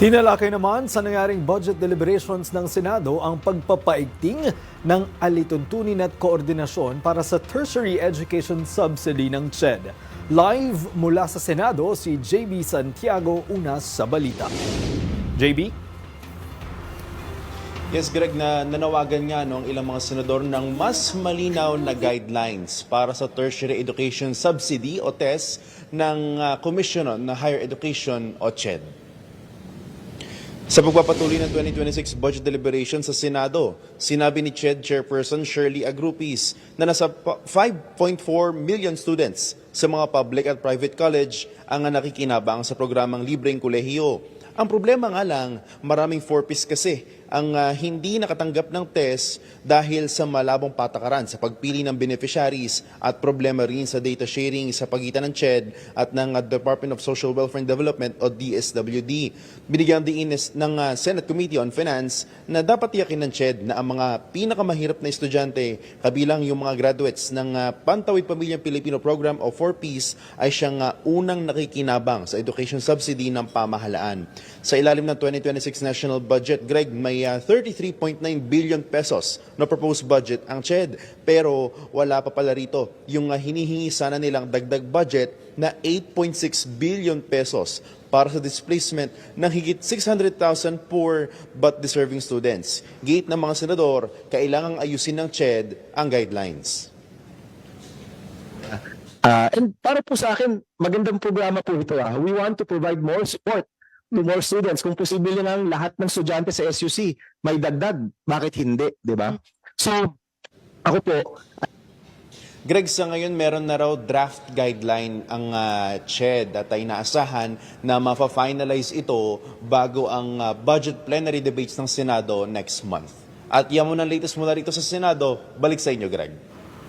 Tinalakay naman sa nangyaring budget deliberations ng Senado ang pagpapaigting ng alituntunin at koordinasyon para sa tertiary education subsidy ng CHED. Live mula sa Senado si JB Santiago unas sa balita. JB? Yes, Greg, na nanawagan nga no, ang ilang mga senador ng mas malinaw na guidelines para sa tertiary education subsidy o TES ng ah, Commission on Higher Education o CHED. Sa pagpapatuloy ng 2026 budget deliberation sa Senado, sinabi ni CHED Chairperson Shirley Agrupis na nasa pa- 5.4 million students sa mga public at private college ang nakikinabang sa programang libreng kolehiyo. Ang problema nga lang, maraming four-piece kasi ang ah, hindi nakatanggap ng test dahil sa malabong patakaran sa pagpili ng beneficiaries at problema rin sa data sharing sa pagitan ng CHED at ng ah, Department of Social Welfare and Development o DSWD. Binigyan din ng ah, Senate Committee on Finance na dapat tiyakin ng CHED na ang mga pinakamahirap na estudyante kabilang yung mga graduates ng ah, Pantawid Pamilyang Pilipino Program o 4Ps ay siyang ah, unang nakikinabang sa education subsidy ng pamahalaan. Sa ilalim ng 2026 national budget, Greg, may ah, 33.9 billion pesos na proposed budget ang CHED. Pero wala pa pala rito yung ah, hinihingi sana nilang dagdag budget na 8.6 billion pesos para sa displacement ng higit 600,000 poor but deserving students. Gate ng mga senador, kailangang ayusin ng CHED ang guidelines. Ah, and para po sa akin, magandang programa po ito. Ah. We want to provide more support to more students. Kung posible lang lahat ng estudyante sa SUC may dagdag, bakit hindi, di ba? So, ako po, Greg, sa ngayon meron na raw draft guideline ang ah, CHED at ay naasahan na mafa-finalize ito bago ang ah, budget plenary debates ng Senado next month. At yan muna ang latest mula rito sa Senado. Balik sa inyo, Greg.